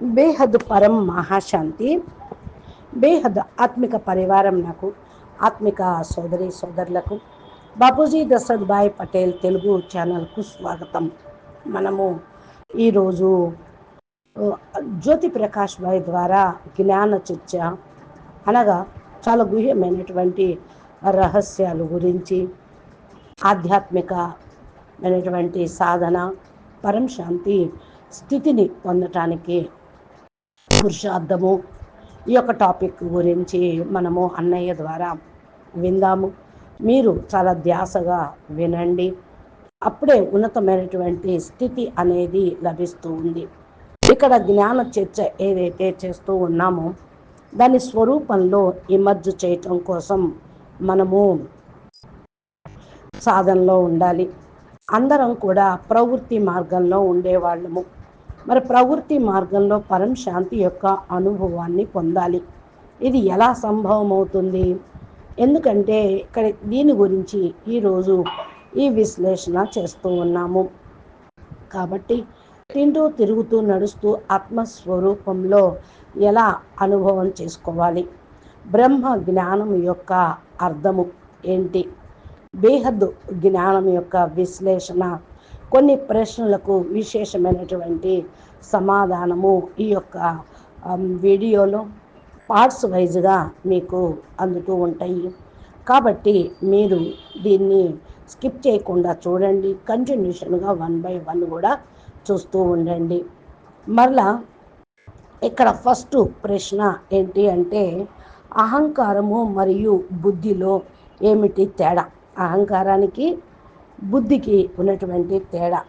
బేహద్ పరం మహాశాంతి. బేహద్ ఆత్మిక పరివారం నాకు ఆత్మిక సోదరి సోదరులకు. బాపూజీ దశరథ్ భాయ్ పటేల్ తెలుగు ఛానల్కు స్వాగతం. మనము ఈరోజు జ్యోతి ప్రకాష్ భాయ్ ద్వారా జ్ఞాన చర్చ అనగా చాలా గుహ్యమైనటువంటి రహస్యాలు గురించి ఆధ్యాత్మికమైనటువంటి సాధన పరం శాంతి స్థితిని పొందటానికి పురుషార్థము. ఈ యొక్క టాపిక్ గురించి మనము అన్నయ్య ద్వారా విందాము. మీరు చాలా ధ్యాసగా వినండి. అప్పుడే ఉన్నతమైనటువంటి స్థితి అనేది లభిస్తూ ఉంది. ఇక్కడ జ్ఞాన చర్చ ఏదైతే చేస్తూ ఉన్నామో దాని స్వరూపంలో ఇమర్జ్ చేయటం కోసం మనము సాధనలో ఉండాలి. అందరం కూడా ప్రవృత్తి మార్గంలో ఉండేవాళ్ళము. మరి ప్రవృత్తి మార్గంలో పరం శాంతి యొక్క అనుభవాన్ని పొందాలి. ఇది ఎలా సంభవం అవుతుంది ఎందుకంటే ఇక్కడ దీని గురించి ఈరోజు ఈ విశ్లేషణ చేస్తూ ఉన్నాము. కాబట్టి తింటూ తిరుగుతూ నడుస్తూ ఆత్మస్వరూపంలో ఎలా అనుభవం చేసుకోవాలి? బ్రహ్మ జ్ఞానం యొక్క అర్థము ఏంటి? బేహద్దు జ్ఞానం యొక్క విశ్లేషణ కొన్ని ప్రశ్నలకు విశేషమైనటువంటి సమాధానము ఈ యొక్క వీడియోలో పార్ట్స్ వైజ్గా మీకు అందుతూ ఉంటాయి. కాబట్టి మీరు దీన్ని స్కిప్ చేయకుండా చూడండి. కంటిన్యూషన్గా వన్ బై వన్ కూడా చూస్తూ ఉండండి. మరలా ఇక్కడ ఫస్ట్ ప్రశ్న ఏంటి అంటే అహంకారము మరియు బుద్ధిలో ఏమిటి తేడా? అహంకారానికి బుద్ధికి ఉన్నటువంటి తేడా.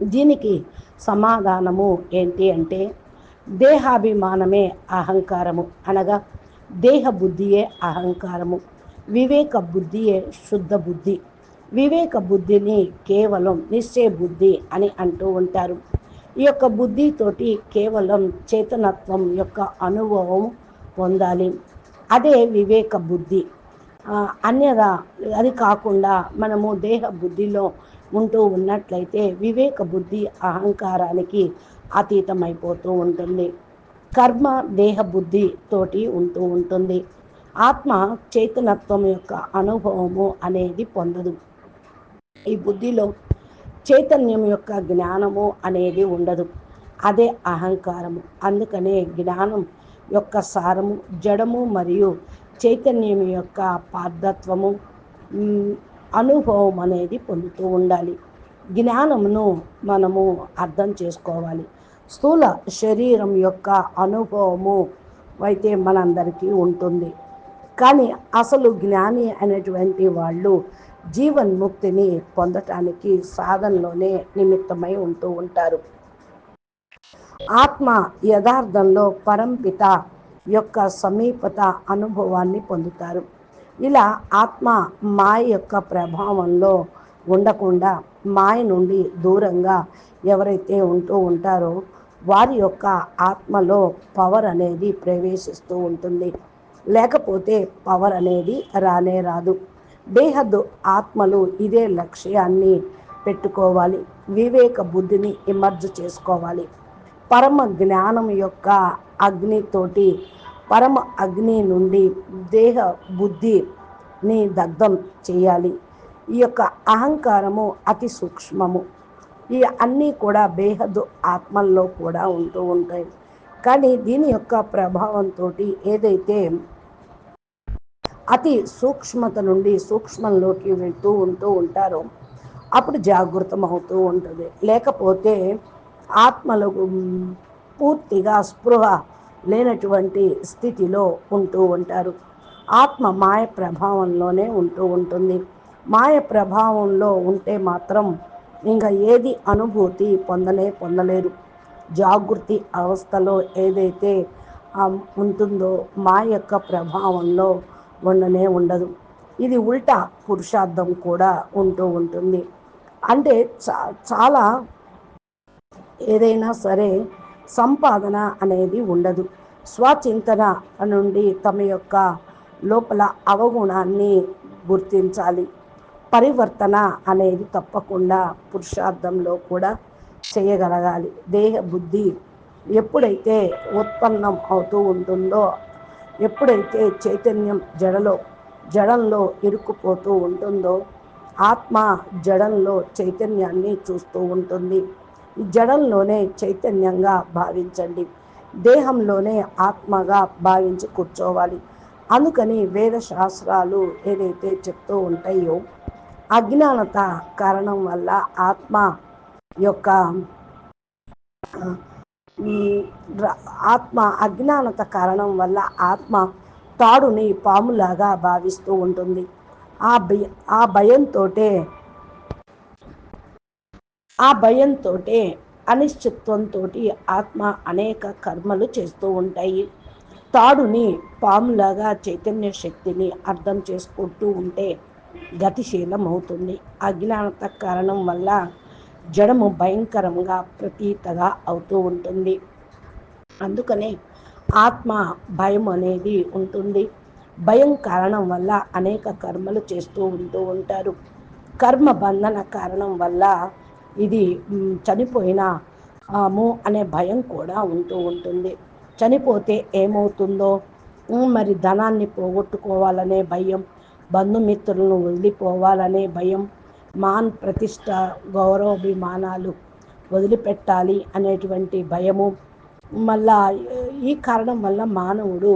దీనికి సమాధానము ఏంటి అంటే దేహాభిమానమే అహంకారము అనగా దేహ బుద్ధియే అహంకారము వివేక బుద్ధియే శుద్ధ బుద్ధి. వివేక బుద్ధిని కేవలం నిశ్చయ బుద్ధి అని అంటూ ఉంటారు. ఈ యొక్క బుద్ధితోటి కేవలం చేతనత్వం యొక్క అనుభవం పొందాలి. అదే వివేక బుద్ధి. అన్యదా అది కాకుండా మనము దేహ బుద్ధిలో ఉంటూ ఉన్నట్లయితే వివేక బుద్ధి అహంకారానికి అతీతమైపోతూ ఉంటుంది. కర్మ దేహ బుద్ధి తోటి ఉంటూ ఉంటుంది. ఆత్మ చైతన్యత్వం యొక్క అనుభవము అనేది పొందదు. ఈ బుద్ధిలో చైతన్యం యొక్క జ్ఞానము అనేది ఉండదు. అదే అహంకారము. అందుకనే జ్ఞానం యొక్క సారము జడము మరియు చైతన్యం యొక్క పార్థత్వము అనుభవం అనేది పొందుతూ ఉండాలి. జ్ఞానమును మనము అర్థం చేసుకోవాలి. స్థూల శరీరం యొక్క అనుభవము అయితే మనందరికీ ఉంటుంది. కానీ అసలు జ్ఞాని అనేటువంటి వాళ్ళు జీవన్ముక్తిని పొందటానికి సాధనలోనే నిమిత్తమై ఉంటూ ఉంటారు. ఆత్మ యథార్థంలో పరంపిత యొక్క సమీపత అనుభవాన్ని పొందుతారు. ఇలా ఆత్మ మాయ యొక్క ప్రభావంలో ఉండకుండా మాయ నుండి దూరంగా ఎవరైతే ఉంటూ ఉంటారో వారి యొక్క ఆత్మలో పవర్ అనేది ప్రవేశిస్తూ ఉంటుంది. లేకపోతే పవర్ అనేది రానే రాదు. బేహద్దు ఆత్మలు ఇదే లక్ష్యాన్ని పెట్టుకోవాలి. వివేక బుద్ధిని ఇమర్జ్ చేసుకోవాలి. పరమ జ్ఞానం యొక్క అగ్నితోటి పరమ అగ్ని నుండి దేహ బుద్ధిని దగ్ధం చేయాలి. ఈ యొక్క అహంకారము అతి సూక్ష్మము. ఈ అన్నీ కూడా బేహద్దు ఆత్మల్లో కూడా ఉంటూ ఉంటాయి. కానీ దీని యొక్క ప్రభావంతో ఏదైతే అతి సూక్ష్మత నుండి సూక్ష్మంలోకి వెళ్తూ ఉంటూ ఉంటారో అప్పుడు జాగృతం అవుతూ ఉంటుంది. లేకపోతే ఆత్మలకు పూర్తిగా స్పృహ లేనటువంటి స్థితిలో ఉంటూ ఉంటారు. ఆత్మ మాయ ప్రభావంలోనే ఉంటూ ఉంటుంది. మాయ ప్రభావంలో ఉంటే మాత్రం ఇంకా ఏది అనుభూతి పొందలే పొందలేరు. జాగృతి అవస్థలో ఏదైతే ఉంటుందో మా యొక్క ప్రభావంలో ఉండనే ఉండదు. ఇది ఉల్టా పురుషార్థం కూడా ఉంటూ ఉంటుంది. అంటే చా చాలా ఏదైనా సరే సంపాదన అనేది ఉండదు. స్వచింతన నుండి తమ యొక్క లోపల అవగుణాన్ని గుర్తించాలి. పరివర్తన అనేది తప్పకుండా పురుషార్థంలో కూడా చేయగలగాలి. దేహ బుద్ధి ఎప్పుడైతే ఉత్పన్నం అవుతూ ఉంటుందో ఎప్పుడైతే చైతన్యం జడలో జడంలో ఇరుక్కుపోతూ ఉంటుందో ఆత్మ జడంలో చైతన్యాన్ని చూస్తూ ఉంటుంది. జడంలోనే చైతన్యంగా భావించండి. దేహంలోనే ఆత్మగా భావించి కూర్చోవాలి. అందుకని వేద శాస్త్రాలు ఏదైతే చెప్తూ ఉంటాయో అజ్ఞానత కారణం వల్ల ఆత్మ యొక్క ఆత్మ అజ్ఞానత కారణం వల్ల ఆత్మ తాడుని పాములాగా భావిస్తూ ఉంటుంది. ఆ భయ ఆ భయంతో ఆ భయంతో అనిశ్చిత్వంతో ఆత్మ అనేక కర్మలు చేస్తూ ఉంటాయి. తాడుని పాములాగా చైతన్య శక్తిని అర్థం చేసుకుంటూ ఉంటే గతిశీలం అవుతుంది అజ్ఞానత కారణం వల్ల జడము భయంకరంగా ప్రతీతగా అవుతూ ఉంటుంది. అందుకనే ఆత్మ భయం అనేది ఉంటుంది. భయం కారణం వల్ల అనేక కర్మలు చేస్తూ ఉంటూ ఉంటారు. కర్మ బంధన కారణం వల్ల ఇది చనిపోయిన ము అనే భయం కూడా ఉంటూ ఉంటుంది. చనిపోతే ఏమవుతుందో? మరి ధనాన్ని పోగొట్టుకోవాలనే భయం బంధుమిత్రులను వదిలిపోవాలనే భయం మాన్ ప్రతిష్ట గౌరవాభిమానాలు వదిలిపెట్టాలి అనేటువంటి భయము. మళ్ళా ఈ కారణం వల్ల మానవుడు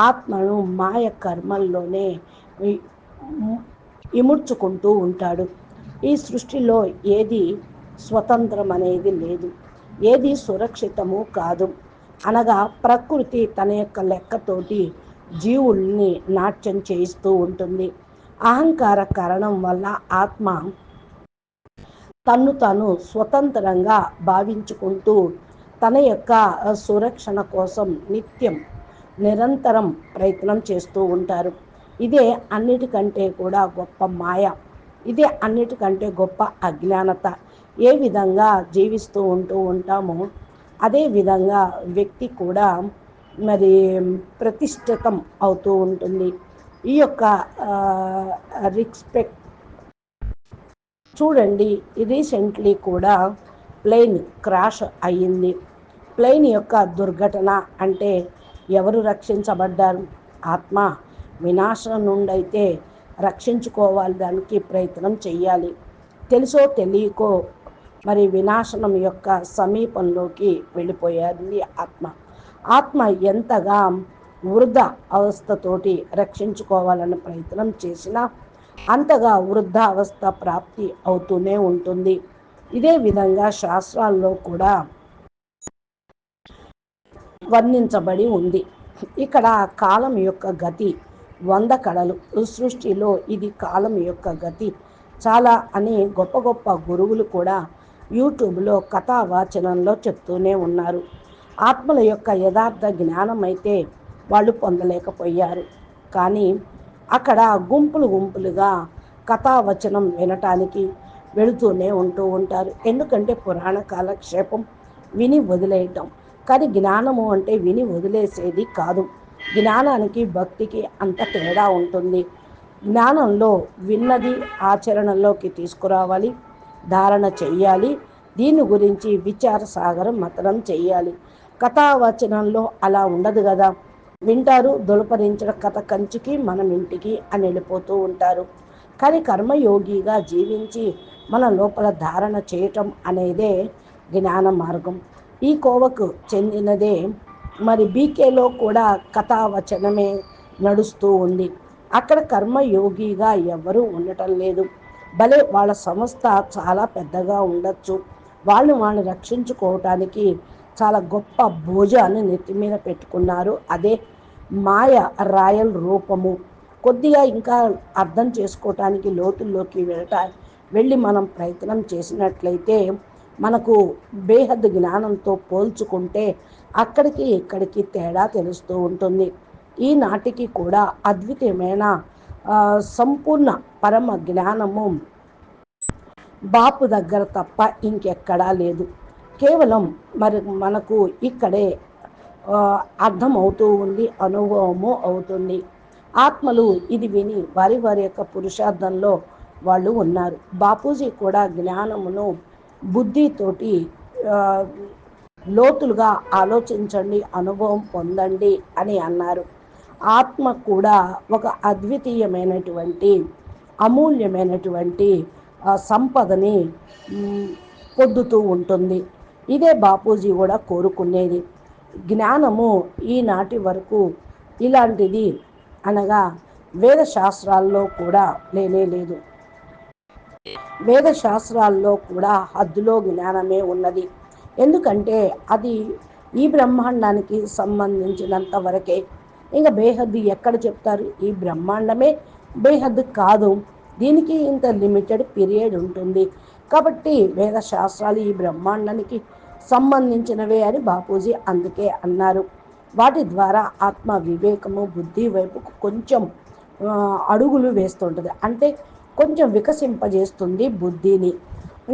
ఆత్మను మాయ కర్మల్లోనే ఇముడ్చుకుంటూ ఉంటాడు. ఈ సృష్టిలో ఏది స్వతంత్రం అనేది లేదు. ఏది సురక్షితము కాదు. అనగా ప్రకృతి తన యొక్క లెక్కతోటి జీవుల్ని నాట్యం చేయిస్తూ ఉంటుంది. అహంకార కారణం వల్ల ఆత్మ తన్ను తాను స్వతంత్రంగా భావించుకుంటూ తన యొక్క సురక్షణ కోసం నిత్యం నిరంతరం ప్రయత్నం చేస్తూ ఉంటారు. ఇదే అన్నిటికంటే కూడా గొప్ప మాయ. ఇదే అన్నిటికంటే గొప్ప అజ్ఞానత. ఏ విధంగా జీవిస్తూ ఉంటూ ఉంటామో అదే విధంగా వ్యక్తి కూడా మరి ప్రతిష్ఠితం అవుతూ ఉంటుంది. ఈ యొక్క రిస్పెక్ట్ చూడండి రీసెంట్లీ కూడా ప్లేన్ క్రాష్ అయ్యింది. ప్లేన్ యొక్క దుర్ఘటన అంటే ఎవరు రక్షించబడ్డారు? ఆత్మ. వినాశనం నుండి అయితే రక్షించుకోవాలి దానికి ప్రయత్నం చేయాలి తెలుసో తెలియకో మరి వినాశనం యొక్క సమీపంలోకి వెళ్ళిపోయింది ఆత్మ. ఆత్మ ఎంతగా వృద్ధ అవస్థతోటి రక్షించుకోవాలని ప్రయత్నం చేసినా అంతగా వృద్ధ అవస్థ ప్రాప్తి అవుతూనే ఉంటుంది. ఇదే విధంగా శాస్త్రాల్లో కూడా వర్ణించబడి ఉంది. ఇక్కడ కాలం యొక్క గతి వంద కళలు సృష్టిలో ఇది కాలం యొక్క గతి. చాలా అనే గొప్ప గొప్ప గురువులు కూడా యూట్యూబ్లో కథావాచనంలో చెప్తూనే ఉన్నారు. ఆత్మల యొక్క యథార్థ జ్ఞానం అయితే వాళ్ళు పొందలేకపోయారు. కానీ అక్కడ గుంపులు గుంపులుగా కథావచనం వినటానికి వెళుతూనే ఉంటూ ఉంటారు. ఎందుకంటే పురాణ కాలక్షేపం విని వదిలేయటం. కానీ జ్ఞానము అంటే విని వదిలేసేది కాదు. జ్ఞానానికి భక్తికి అంత తేడా ఉంటుంది. జ్ఞానంలో విన్నది ఆచరణలోకి తీసుకురావాలి ధారణ చెయ్యాలి. దీని గురించి విచార సాగరం మతనం చెయ్యాలి. కథావచనంలో అలా ఉండదు కదా వింటారు దొలపరించిన కథ కంచికి మనం ఇంటికి అని వెళ్ళిపోతూ ఉంటారు. కానీ కర్మయోగిగా జీవించి మన లోపల ధారణ చేయటం అనేదే జ్ఞాన మార్గం. ఈ కోవకు చెందినదే మరి బీకేలో కూడా కథావచనమే నడుస్తూ ఉంది. అక్కడ కర్మయోగిగా ఎవరూ ఉండటం లేదు. భలే వాళ్ళ సంస్థ చాలా పెద్దగా ఉండొచ్చు. వాళ్ళు వాళ్ళు రక్షించుకోవటానికి చాలా గొప్ప భోజాన్ని నెత్తి మీద పెట్టుకున్నారు. అదే మాయ రాయల్ రూపము. కొద్దిగా ఇంకా అర్థం చేసుకోవటానికి లోతుల్లోకి వెళ్ళట వెళ్ళి మనం ప్రయత్నం చేసినట్లయితే మనకు బేహద్ జ్ఞానంతో పోల్చుకుంటే అక్కడికి ఇక్కడికి తేడా తెలుస్తూ ఉంటుంది. ఈనాటికి కూడా అద్వితీయమైన సంపూర్ణ పరమ జ్ఞానము బాపు దగ్గర తప్ప ఇంకెక్కడా లేదు. కేవలం మరి మనకు ఇక్కడే అర్థమవుతూ ఉంది అనుభవము అవుతుంది. ఆత్మలు ఇది విని వారి వారి యొక్క పురుషార్థంలో వాళ్ళు ఉన్నారు. బాపూజీ కూడా జ్ఞానమును బుద్ధితోటి లోతులుగా ఆలోచించండి అనుభవం పొందండి అని అన్నారు. ఆత్మ కూడా ఒక అద్వితీయమైనటువంటి అమూల్యమైనటువంటి సంపదని పొద్దుతూ ఉంటుంది. ఇదే బాపూజీ కూడా కోరుకునేది. జ్ఞానము ఈనాటి వరకు ఇలాంటిది అనగా వేద శాస్త్రాల్లో కూడా లేనే లేదు. వేద శాస్త్రాల్లో కూడా హద్దులో జ్ఞానమే ఉన్నది. ఎందుకంటే అది ఈ బ్రహ్మాండానికి సంబంధించినంత వరకే. ఇంకా బేహద్దు ఎక్కడ చెప్తారు? ఈ బ్రహ్మాండమే బేహద్దు కాదు. దీనికి ఇంత లిమిటెడ్ పీరియడ్ ఉంటుంది. కాబట్టి వేద శాస్త్రాలు ఈ బ్రహ్మాండానికి సంబంధించినవే అని బాపూజీ అందుకే అన్నారు. వాటి ద్వారా ఆత్మ వివేకము బుద్ధి వైపుకు కొంచెం అడుగులు వేస్తుంటుంది. అంటే కొంచెం వికసింపజేస్తుంది బుద్ధిని.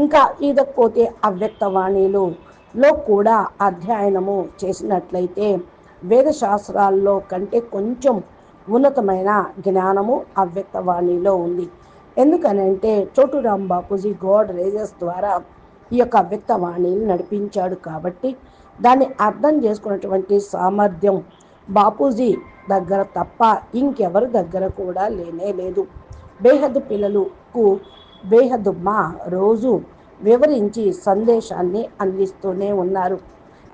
ఇంకా ఇదకపోతే అవ్యక్తవాణిలో లో కూడా అధ్యయనము చేసినట్లయితే వేదశాస్త్రాల్లో కంటే కొంచెం ఉన్నతమైన జ్ఞానము అవ్యక్తవాణిలో ఉంది. ఎందుకనంటే చోటురాం బాపూజీ గోడ్ రేజెస్ ద్వారా ఈ యొక్క అవ్యక్తవాణిని నడిపించాడు కాబట్టి దాన్ని అర్థం చేసుకున్నటువంటి సామర్థ్యం బాపూజీ దగ్గర తప్ప ఇంకెవరి దగ్గర కూడా లేనే లేదు. బేహద్ పిల్లలకు బేహదుమ్మా రోజు వివరించి సందేశాన్ని అందిస్తూనే ఉన్నారు.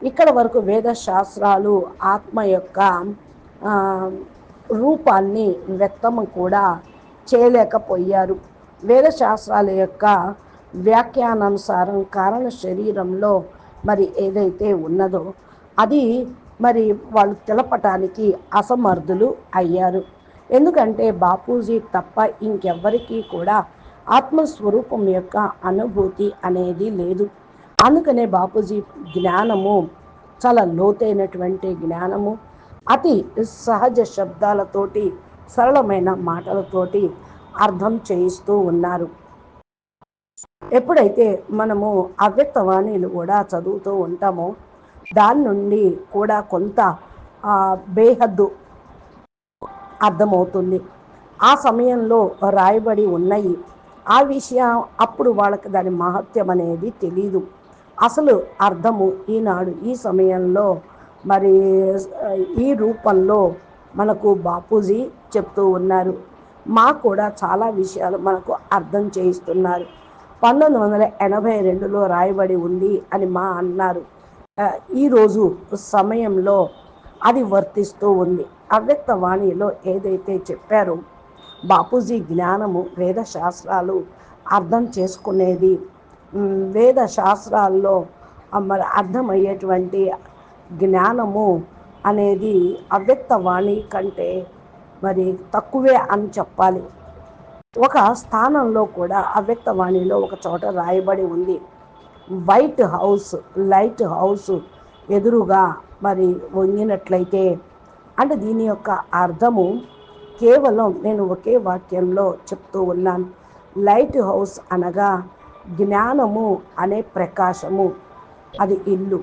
ఇక్కడ వరకు వేద శాస్త్రాలు ఆత్మ యొక్క రూపాన్ని వ్యక్తము కూడా చేయలేకపోయారు. వేద శాస్త్రాల యొక్క వ్యాఖ్యానానుసారం కారణ శరీరంలో మరి ఏదైతే ఉన్నదో అది మరి వాళ్ళు తెలపటానికి అసమర్థులు అయ్యారు. ఎందుకంటే బాపూజీ తప్ప ఇంకెవ్వరికీ కూడా ఆత్మస్వరూపం యొక్క అనుభూతి అనేది లేదు. అందుకనే బాపూజీ జ్ఞానము చాలా లోతైనటువంటి జ్ఞానము. అతి సహజ శబ్దాలతోటి సరళమైన మాటలతోటి అర్థం చేయిస్తూ ఉన్నారు. ఎప్పుడైతే మనము అవ్యక్తవాణిలు కూడా చదువుతూ ఉంటామో దాని నుండి కూడా కొంత బేహద్దు అర్థమవుతుంది. ఆ సమయంలో రాయబడి ఉన్నాయి ఆ విషయం అప్పుడు వాళ్ళకి దాని మహత్యం అనేది తెలీదు. అసలు అర్థము ఈనాడు ఈ సమయంలో మరి ఈ రూపంలో మనకు బాపూజీ చెప్తూ ఉన్నారు. మా కూడా చాలా విషయాలు మనకు అర్థం చేయిస్తున్నారు. పంతొమ్మిది వందల ఎనభై రెండులో రాయబడి ఉంది అని మా అన్నారు. ఈరోజు సమయంలో అది వర్తిస్తూ ఉంది. అవ్యక్త వాణిలో ఏదైతే చెప్పారో బాపూజీ జ్ఞానము వేద శాస్త్రాలు అర్థం చేసుకునేది. వేద శాస్త్రాల్లో మరి అర్థమయ్యేటువంటి జ్ఞానము అనేది అవ్యక్త వాణి కంటే మరి తక్కువే అని చెప్పాలి. ఒక స్థానంలో కూడా అవ్యక్త వాణిలో ఒక చోట రాయబడి ఉంది. వైట్ హౌస్ లైట్ హౌస్ ఎదురుగా మరి వంగినట్లయితే అంటే దీని యొక్క అర్థము కేవలం నేను ఒకే వాక్యంలో చెప్తూ ఉన్నాను. లైట్ హౌస్ అనగా జ్ఞానము అనే ప్రకాశము. అది ఇల్లు.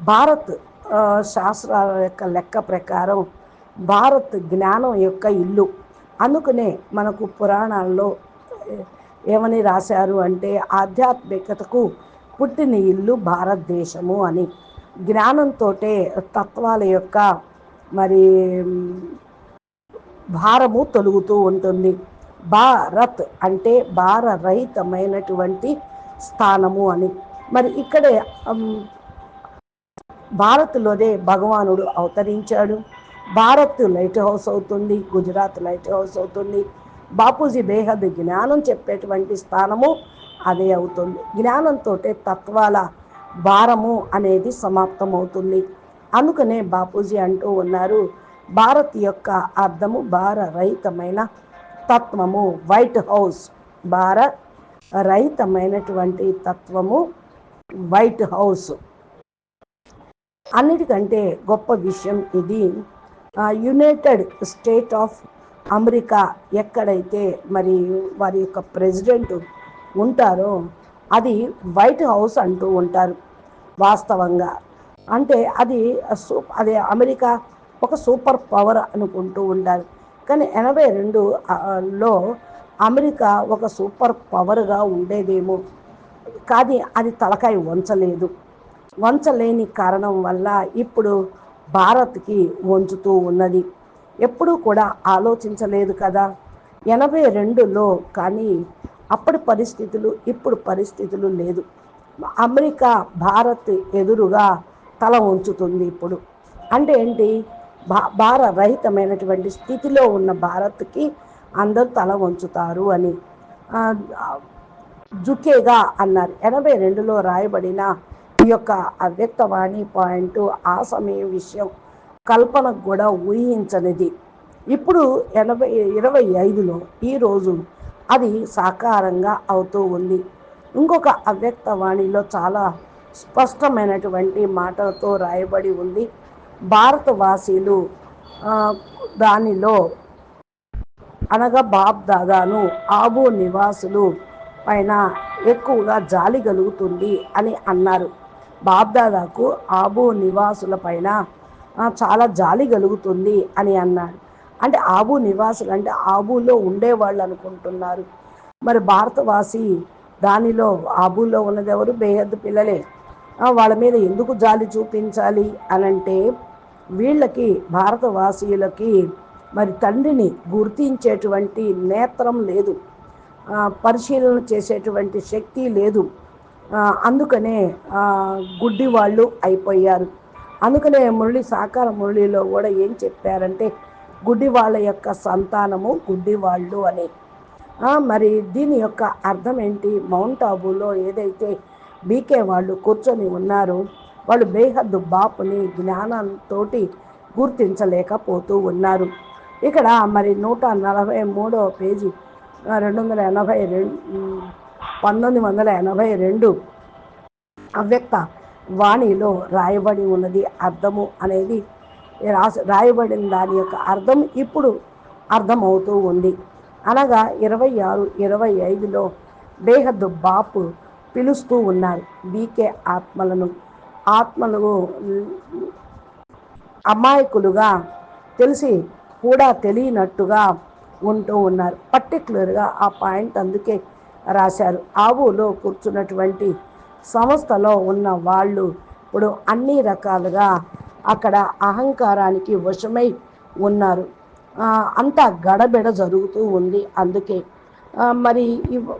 భారత్ శాస్త్రాల యొక్క లెక్క ప్రకారం భారత్ జ్ఞానం యొక్క ఇల్లు. అందుకనే మనకు పురాణాల్లో ఏమని రాశారు అంటే ఆధ్యాత్మికతకు పుట్టిన ఇల్లు భారతదేశము అని. జ్ఞానంతో తత్వాల యొక్క మరి భారము తొలుగుతూ ఉంటుంది. భారత్ అంటే భారరహితమైనటువంటి స్థానము అని. మరి ఇక్కడే భారత్లోనే భగవానుడు అవతరించాడు. భారత్ లైట్ హౌస్ అవుతుంది గుజరాత్ లైట్ హౌస్ అవుతుంది. బాపూజీ బేహద్ జ్ఞానం చెప్పేటువంటి స్థానము అదే అవుతుంది. జ్ఞానంతో తత్వాల భారము అనేది సమాప్తమవుతుంది. అందుకనే బాపూజీ అంటూ ఉన్నారు భారత్ యొక్క అర్థము భార రహితమైన తత్వము వైట్ హౌస్ భార రహితమైనటువంటి తత్వము వైట్ హౌస్ అన్నిటికంటే గొప్ప విషయం ఇది. యునైటెడ్ స్టేట్ ఆఫ్ అమెరికా ఎక్కడైతే మరి వారి యొక్క ప్రెసిడెంట్ ఉంటారో అది వైట్ హౌస్ అంటూ ఉంటారు వాస్తవంగా. అంటే అది అది అమెరికా ఒక సూపర్ పవర్ అనుకుంటూ ఉండాలి. కానీ ఎనభై రెండులో అమెరికా ఒక సూపర్ పవర్గా ఉండేదేమో. కానీ అది తలకాయ వంచలేదు. వంచలేని కారణం వల్ల ఇప్పుడు భారత్కి వంచుతూ ఉన్నది. ఎప్పుడూ కూడా ఆలోచించలేదు కదా. ఎనభై రెండులో కానీ అప్పటి పరిస్థితులు ఇప్పుడు పరిస్థితులు లేదు. అమెరికా భారత్ ఎదురుగా తల ఉంచుతుంది ఇప్పుడు. అంటే ఏంటి? భా భార రహితమైనటువంటి స్థితిలో ఉన్న భారత్కి అందరూ తల వంచుతారు అని. జుకేగా అన్నారు. ఎనభై రెండులో రాయబడిన ఈ యొక్క అవ్యక్తవాణి పాయింట్ ఆ సమయం విషయం కల్పనకు కూడా ఊహించనిది. ఇప్పుడు ఎనభై ఇరవై ఐదులో ఈరోజు అది సాకారంగా అవుతూ ఉంది. ఇంకొక అవ్యక్తవాణిలో చాలా స్పష్టమైనటువంటి మాటలతో రాయబడి ఉంది. భారతవాసీలు దానిలో అనగా బాబ్ దాదాను ఆబు నివాసులు పైన ఎక్కువగా జాలి కలుగుతుంది అని అన్నారు. బాబ్దాదాకు ఆబు నివాసుల పైన చాలా జాలి కలుగుతుంది అని అన్నారు. అంటే ఆబు నివాసులు అంటే ఆబులో ఉండేవాళ్ళు అనుకుంటున్నారు. మరి భారతవాసి దానిలో ఆబులో ఉన్నది ఎవరు? బేహద్దు పిల్లలే. వాళ్ళ మీద ఎందుకు జాలి చూపించాలి అనంటే వీళ్ళకి భారతవాసీయులకి మరి తండ్రిని గుర్తించేటువంటి నేత్రం లేదు. పరిశీలన చేసేటువంటి శక్తి లేదు. అందుకనే గుడ్డి వాళ్ళు అయిపోయారు. అందుకనే మురళి సాకార మురళిలో కూడా ఏం చెప్పారంటే గుడ్డి వాళ్ళ యొక్క సంతానము గుడ్డి వాళ్ళు అని. మరి దీని యొక్క అర్థం ఏంటి? మౌంట్ ఆబులో ఏదైతే బీకే వాళ్ళు కూర్చొని ఉన్నారో వాళ్ళు బేహద్దు బాపుని జ్ఞానంతో గుర్తించలేకపోతూ ఉన్నారు. ఇక్కడ మరి నూట నలభై మూడవ పేజీ రెండు వందల ఎనభై రెండు పంతొమ్మిది వందల ఎనభై రెండు అవ్యక్త వాణిలో రాయబడి ఉన్నది అర్థము అనేది రాసి రాయబడిన దాని యొక్క అర్థం ఇప్పుడు అర్థమవుతూ ఉంది. అనగా ఇరవై ఆరు ఇరవై ఐదులో బేహద్దు బాపు పిలుస్తూ ఉన్నారు. బీకే ఆత్మలను ఆత్మలు అమాయకులుగా తెలిసి కూడా తెలియనట్టుగా ఉంటూ ఉన్నారు. పర్టికులర్గా ఆ పాయింట్ అందుకే రాశారు. ఆవులో కూర్చున్నటువంటి సంస్థలో ఉన్న వాళ్ళు ఇప్పుడు అన్ని రకాలుగా అక్కడ అహంకారానికి వశమై ఉన్నారు. అంతా గడబిడ జరుగుతూ ఉంది అందుకే. మరి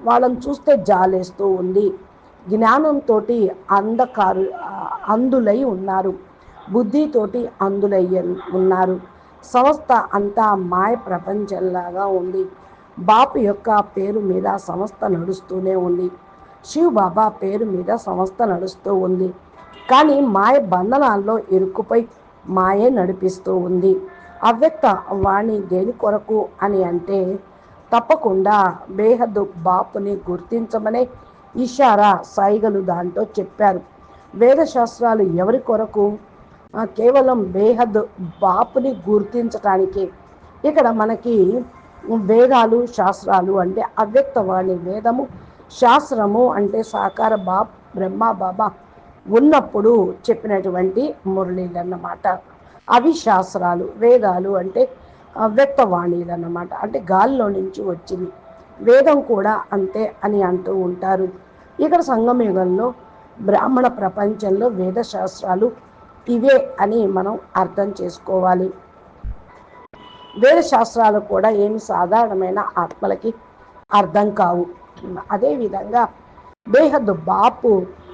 వాళ్ళని చూస్తే జాలేస్తూ ఉంది. జ్ఞానంతో అంధకారు అందులై ఉన్నారు. బుద్ధితోటి అందులయ్య ఉన్నారు. సంస్థ అంతా మాయ ప్రపంచంలాగా ఉంది. బాపు యొక్క పేరు మీద సంస్థ నడుస్తూనే ఉంది. శివ్ బాబా పేరు మీద సంస్థ నడుస్తూ ఉంది. కానీ మాయ బంధనాల్లో ఇరుక్కుపోయి మాయే నడిపిస్తూ ఉంది. అవ్యక్త వాణి దేని కొరకు అని అంటే తప్పకుండా బేహద్దు బాపుని గుర్తించమనే ఇషారా సైగలు దాంట్లో చెప్పారు. వేదశాస్త్రాలు ఎవరి కొరకు? కేవలం బేహద్ బాపుని గుర్తించటానికి. ఇక్కడ మనకి వేదాలు శాస్త్రాలు అంటే అవ్యక్తవాణి వేదము శాస్త్రము అంటే సాకార బాబ్ బ్రహ్మ బాబా ఉన్నప్పుడు చెప్పినటువంటి మురళీలు అన్నమాట అవి శాస్త్రాలు వేదాలు అంటే అవ్యక్తవాణీలు అన్నమాట అంటే గాలిలో నుంచి వచ్చింది. వేదం కూడా అంతే అని అంటూ ఉంటారు. ఇక్కడ సంగమయుగంలో బ్రాహ్మణ ప్రపంచంలో వేద శాస్త్రాలు ఇవే అని మనం అర్థం చేసుకోవాలి. వేద శాస్త్రాలు కూడా ఏమి సాధారణమైన ఆత్మలకి అర్థం కావు. అదేవిధంగా బేహద్దు బాపు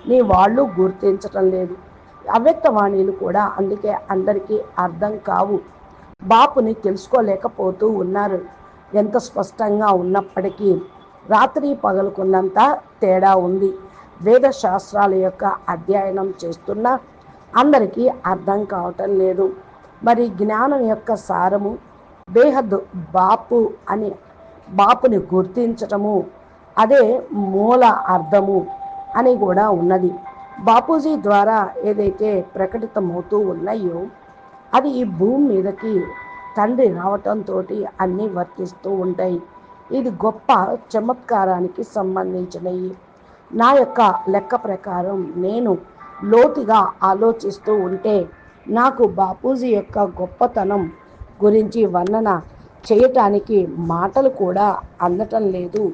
నీ వాళ్ళు గుర్తించటం లేదు. అవ్యక్తవాణిలు కూడా అందుకే అందరికీ అర్థం కావు. బాపుని తెలుసుకోలేకపోతూ ఉన్నారు. ఎంత స్పష్టంగా ఉన్నప్పటికీ రాత్రి పగలుకున్నంత తేడా ఉంది. వేద శాస్త్రాల యొక్క అధ్యయనం చేస్తున్న అందరికీ అర్థం కావటం లేదు. మరి జ్ఞానం యొక్క సారము బేహద్ బాపు అని బాపుని గుర్తించటము అదే మూల అర్థము అని కూడా ఉన్నది. బాపూజీ ద్వారా ఏదైతే ప్రకటితమవుతూ ఉన్నాయో అది ఈ భూమి మీదకి తండ్రి రావటంతో అన్నీ వర్తిస్తూ ఉంటాయి. ఇది గొప్ప చమత్కారానికి సంబంధించినవి నా యొక్క లెక్క ప్రకారం నేను లోతుగా ఆలోచిస్తూ ఉంటే నాకు బాపూజీ యొక్క గొప్పతనం గురించి వర్ణన చేయటానికి మాటలు కూడా అందటం లేదు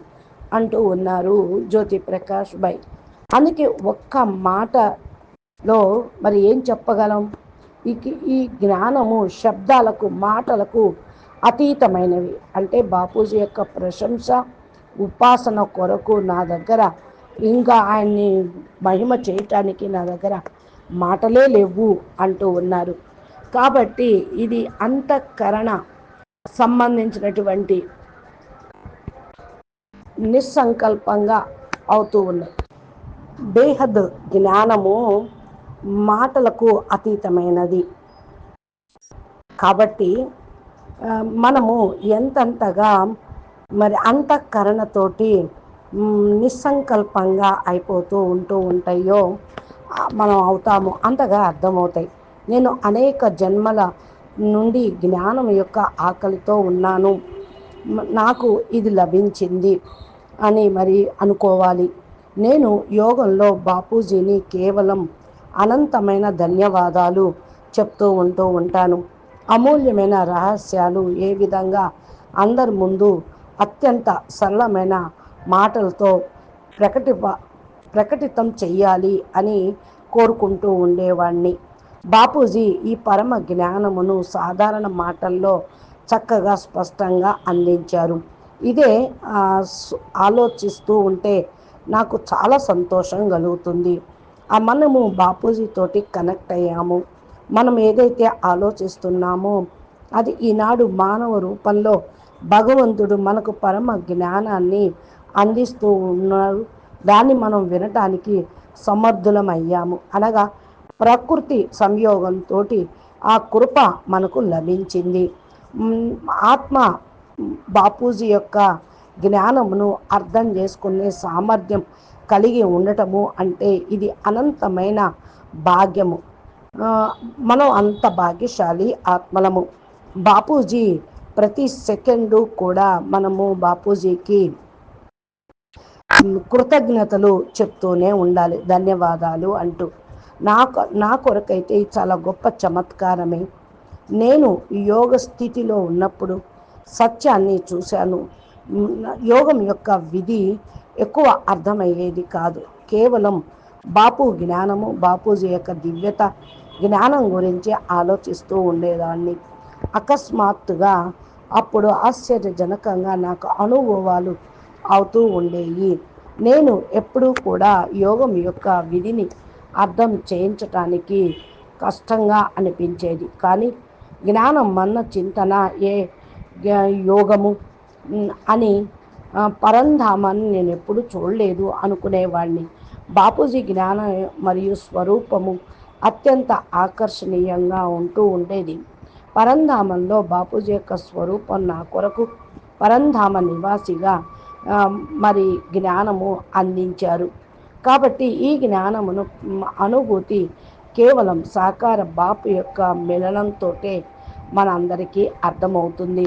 అంటూ ఉన్నారు జ్యోతి ప్రకాష్ బై అందుకే ఒక్క మాటలో మరి ఏం చెప్పగలం? ఈ ఈ జ్ఞానము శబ్దాలకు మాటలకు అతీతమైనవి. అంటే బాపూజీ యొక్క ప్రశంస ఉపాసన కొరకు నా దగ్గర ఇంకా ఆయన్ని మహిమ చేయటానికి నా దగ్గర మాటలే లేవు అంటూ ఉన్నారు. కాబట్టి ఇది అంతఃకరణ సంబంధించినటువంటి నిస్సంకల్పంగా అవుతూ ఉన్నాయి బేహద్ జ్ఞానము మాటలకు అతీతమైనది. కాబట్టి మనము ఎంతంతగా మరి అంతఃకరణతోటి నిస్సంకల్పంగా అయిపోతూ ఉంటూ ఉంటాయో మనం అవుతాము అంతగా అర్థమవుతాయి. నేను అనేక జన్మల నుండి జ్ఞానం యొక్క ఆకలితో ఉన్నాను. నాకు ఇది లభించింది అని మరి అనుకోవాలి. నేను యోగంలో బాపూజీని కేవలం అనంతమైన ధన్యవాదాలు చెప్తూ ఉంటూ ఉంటాను. అమూల్యమైన రహస్యాలు ఏ విధంగా అందరి ముందు అత్యంత సరళమైన మాటలతో ప్రకటి ప్రకటితం చెయ్యాలి అని కోరుకుంటూ ఉండేవాణ్ణి. బాపూజీ ఈ పరమ జ్ఞానమును సాధారణ మాటల్లో చక్కగా స్పష్టంగా అందించారు. ఇదే ఆలోచిస్తూ ఉంటే నాకు చాలా సంతోషం కలుగుతుంది. ఆ మనము బాపూజీతోటి కనెక్ట్ అయ్యాము. మనం ఏదైతే ఆలోచిస్తున్నామో అది ఈనాడు మానవ రూపంలో భగవంతుడు మనకు పరమ జ్ఞానాన్ని అందిస్తూ ఉన్నారు. దాన్ని మనం వినటానికి సమర్థులమయ్యాము అనగా ప్రకృతి సంయోగంతో ఆ కృప మనకు లభించింది. ఆత్మ బాపూజీ యొక్క జ్ఞానమును అర్థం చేసుకునే సామర్థ్యం కలిగి ఉండటము అంటే ఇది అనంతమైన భాగ్యము. మనం అంత భాగ్యశాలి ఆత్మలము. బాపూజీ ప్రతి సెకండు కూడా మనము బాపూజీకి కృతజ్ఞతలు చెప్తూనే ఉండాలి. ధన్యవాదాలు అంటూ. నాకు నా కొరకైతే చాలా గొప్ప చమత్కారమే. నేను యోగ స్థితిలో ఉన్నప్పుడు సత్యాన్ని చూశాను. యోగం యొక్క విధి ఎక్కువ అర్థమయ్యేది కాదు. కేవలం బాపు జ్ఞానము బాపూజీ యొక్క దివ్యత జ్ఞానం గురించి ఆలోచిస్తూ ఉండేదాన్ని. అకస్మాత్తుగా అప్పుడు ఆశ్చర్యజనకంగా నాకు అనుభవాలు అవుతూ ఉండేవి నేను ఎప్పుడూ కూడా యోగం యొక్క విధిని అర్థం చేయించటానికి కష్టంగా అనిపించేది. కానీ జ్ఞానం మన్న చింతన ఏ యోగము అని పరంధామాన్ని నేను ఎప్పుడు చూడలేదు అనుకునేవాడిని బాపూజీ జ్ఞానం మరియు స్వరూపము అత్యంత ఆకర్షణీయంగా ఉంటూ ఉండేది. పరంధామంలో బాపూజీ యొక్క స్వరూపం నా కొరకు పరంధామ నివాసిగా మరి జ్ఞానము అందించారు. కాబట్టి ఈ జ్ఞానమును అనుభూతి కేవలం సాకార బాపు యొక్క మిలనంతో మన అందరికీ అర్థమవుతుంది.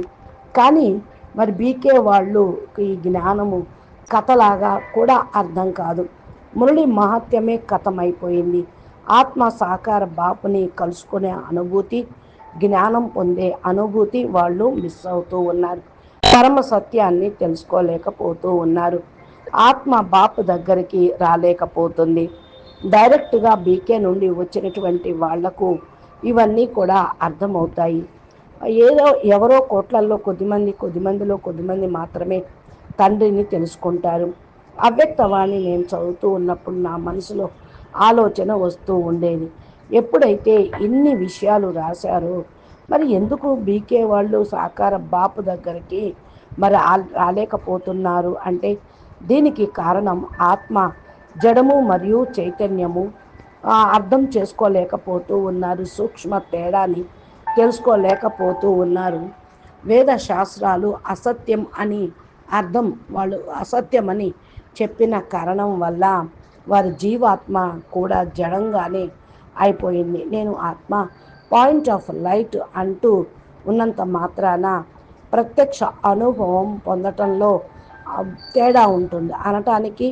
కానీ మరి బీకే వాళ్ళు ఈ జ్ఞానము కథలాగా కూడా అర్థం కాదు. మురళి మహత్యమే కథమైపోయింది. ఆత్మ సాకార బాపుని కలుసుకునే అనుభూతి జ్ఞానం పొందే అనుభూతి వాళ్ళు మిస్ అవుతూ ఉన్నారు. పరమ సత్యాన్ని తెలుసుకోలేకపోతూ ఉన్నారు. ఆత్మ బాపు దగ్గరికి రాలేకపోతుంది. డైరెక్ట్గా బీకే నుండి వచ్చినటువంటి వాళ్ళకు ఇవన్నీ కూడా అర్థమవుతాయి. ఏదో ఎవరో కోట్లల్లో కొద్దిమంది కొద్దిమందిలో కొద్దిమంది మాత్రమే తండ్రిని తెలుసుకుంటారు. అవ్యక్తవాణి నేను చదువుతూ ఉన్నప్పుడు నా మనసులో ఆలోచన వస్తూ ఉండేది. ఎప్పుడైతే ఇన్ని విషయాలు రాశారో మరి ఎందుకు బీకే వాళ్ళు సాకార బాపు దగ్గరికి మరి రాలేకపోతున్నారు. అంటే దీనికి కారణం ఆత్మ. జడము మరియు చైతన్యము అర్థం చేసుకోలేకపోతూ ఉన్నారు. సూక్ష్మ తేడాని తెలుసుకోలేకపోతూ ఉన్నారు. వేద శాస్త్రాలు అసత్యం అని అర్థం వాళ్ళు అసత్యమని చెప్పిన కారణం వల్ల వారి జీవాత్మ కూడా జడంగానే అయిపోయింది. నేను ఆత్మ పాయింట్ ఆఫ్ లైట్ అంటూ ఉన్నంత మాత్రాన ప్రత్యక్ష అనుభవం పొందటంలో తేడా ఉంటుంది. అనటానికి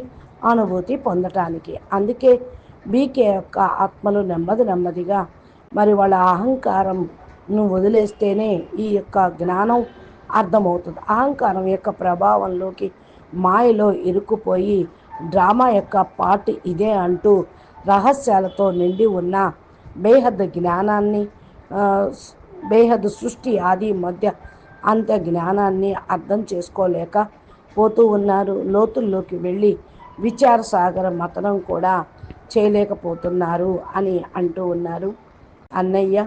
అనుభూతి పొందటానికి. అందుకే బీకే యొక్క ఆత్మలు నెమ్మది నెమ్మదిగా మరి వాళ్ళ అహంకారంను వదిలేస్తేనే ఈ యొక్క జ్ఞానం అర్థమవుతుంది. అహంకారం యొక్క ప్రభావంలోకి మాయలో ఇరుక్కుపోయి డ్రామా యొక్క పార్ట్ ఇదే అంటూ రహస్యాలతో నిండి ఉన్న బేహద్ జ్ఞానాన్ని బేహద్ సృష్టి ఆది మధ్య అంత జ్ఞానాన్ని అర్థం చేసుకోలేక పోతూ ఉన్నారు. లోతుల్లోకి వెళ్ళి విచార సాగర మతనం కూడా చేయలేకపోతున్నారు అని అంటూ ఉన్నారు. అన్నయ్య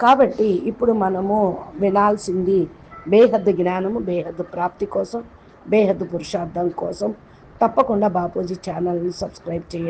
కాబట్టి ఇప్పుడు మనము వినాల్సింది బేహద్ జ్ఞానము బేహద్ ప్రాప్తి కోసం బేహద్ పురుషార్థం కోసం తప్పకుండా బాపూజీ ఛానల్ని సబ్స్క్రైబ్ చేయండి.